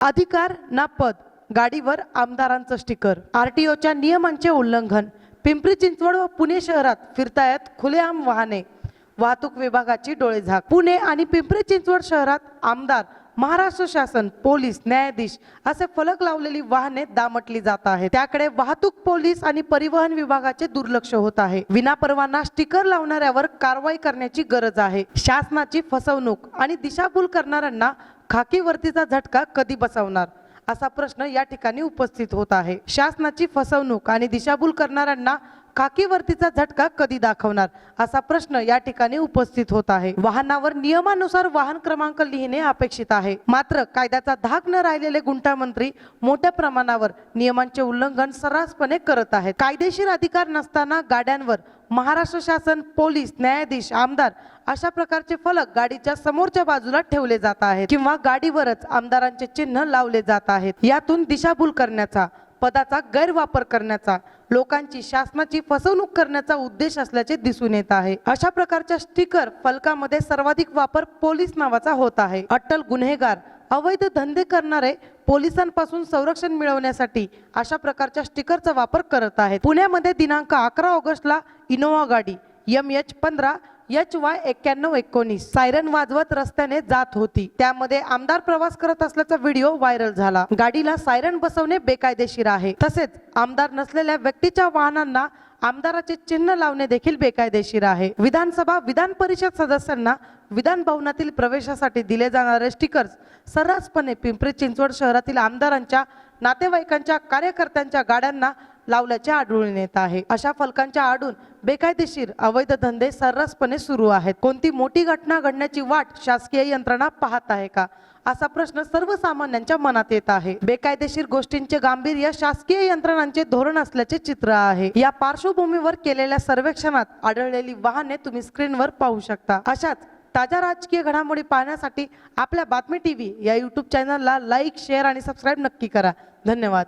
अधिकार ना पद गाडीवर आमदारांचं स्टिकर. आरटीओच्या नियमांचे उल्लंघन. पिंपरी चिंचवड व पुणे शहरात फिरतायत खुलेआम वाहने. वाहतूक विभागाची डोळेझाक. पुणे आणि पिंपरी चिंचवड शहरात आमदार महाराष्ट्र शासन पोलीस न्यायाधीश असे फलक लावलेली वाहने दामटली जात आहेत. त्याकडे वाहतूक पोलीस आणि परिवहन विभागाचे दुर्लक्ष होत आहे. विनापरवाना स्टिकर लावणाऱ्यावर कारवाई करण्याची गरज आहे. शासनाची फसवणूक आणि दिशाभूल करणाऱ्यांना खाकीवरतीचा झटका कधी बसवणार? असा प्रश्न या ठिकाणी उपस्थित होत आहे. शासनाची फसवणूक आणि दिशाभूल करणाऱ्यांना खाकीवरतीचा झटका कधी दाखवणार? असा प्रश्न या ठिकाणी उपस्थित होत आहे. वाहनावर नियमानुसार वाहन क्रमांक लिहिणे अपेक्षित आहे. मात्र कायद्याचा धाक न राहिलेले गुंठामंत्री मोठ्या प्रमाणावर नियमांचे उल्लंघन सर्रासपणे करत आहेत. कायदेशीर अधिकार नसताना गाड्यांवर महाराष्ट्र शासन पोलीस न्यायाधीश आमदार अशा प्रकारचे फलक गाडीच्या समोरच्या बाजूला ठेवले जात आहेत किंवा गाडीवरच आमदारांचे चिन्ह लावले जात आहेत. यातून दिशाभूल करण्याचा पदाचा गैरवापर करण्याचा लोकांची शासनाची फसवणूक करण्याचा उद्देश असल्याचे दिसून येत आहे. अशा प्रकारच्या स्टिकर फलकामध्ये सर्वाधिक वापर पोलीस नावाचा होत आहे. अट्टल गुन्हेगार अवैध धंदे करणारे पोलिसांपासून संरक्षण मिळवण्यासाठी अशा प्रकारच्या स्टिकरचा वापर करत आहेत. पुण्यामध्ये दिनांक अकरा ऑगस्टला इनोवा गाडी एम एच पंधरा एच वाय एक्क्याण्णव एकोणीस. सायरन वाजवत रस्त्याने जात होती. त्यामध्ये आमदार प्रवास करत असल्याचा व्हिडिओ व्हायरल झाला. गाडीला सायरन बसवणे बेकायदेशीर आहे. तसेच आमदार नसलेल्या व्यक्तीच्या वाहनांना आमदाराचे चिन्ह लावणे देखील बेकायदेशीर आहे. विधानसभा विधान परिषद सदस्यांना विधान भवनातील प्रवेशासाठी दिले जाणारे स्टिकर्स सर्रासपणे पिंपरी चिंचवड शहरातील आमदारांच्या नातेवाईकांच्या कार्यकर्त्यांच्या गाड्यांना लावल्याचे आढळून येत आहे. अशा फलकांच्या आडून बेकायदेशीर अवैध धंदे सर्रासपणे सुरू आहेत. कोणती मोठी घटना घडण्याची वाट शासकीय यंत्रणा पाहत आहे का? असा प्रश्न सर्वसामान्यांच्या मनात येत आहे. बेकायदेशीर गोष्टींचे गांभीर्य शासकीय यंत्रणांचे धोरण असल्याचे चित्र आहे. या पार्श्वभूमीवर केलेल्या सर्वेक्षणात आढळलेली वाहने तुम्ही स्क्रीनवर पाहू शकता. अशाच ताज्या राजकीय घडामोडी पाहण्यासाठी आपल्या बातमी टीव्ही या युट्यूब चॅनलला लाईक शेअर आणि सबस्क्राईब नक्की करा. धन्यवाद.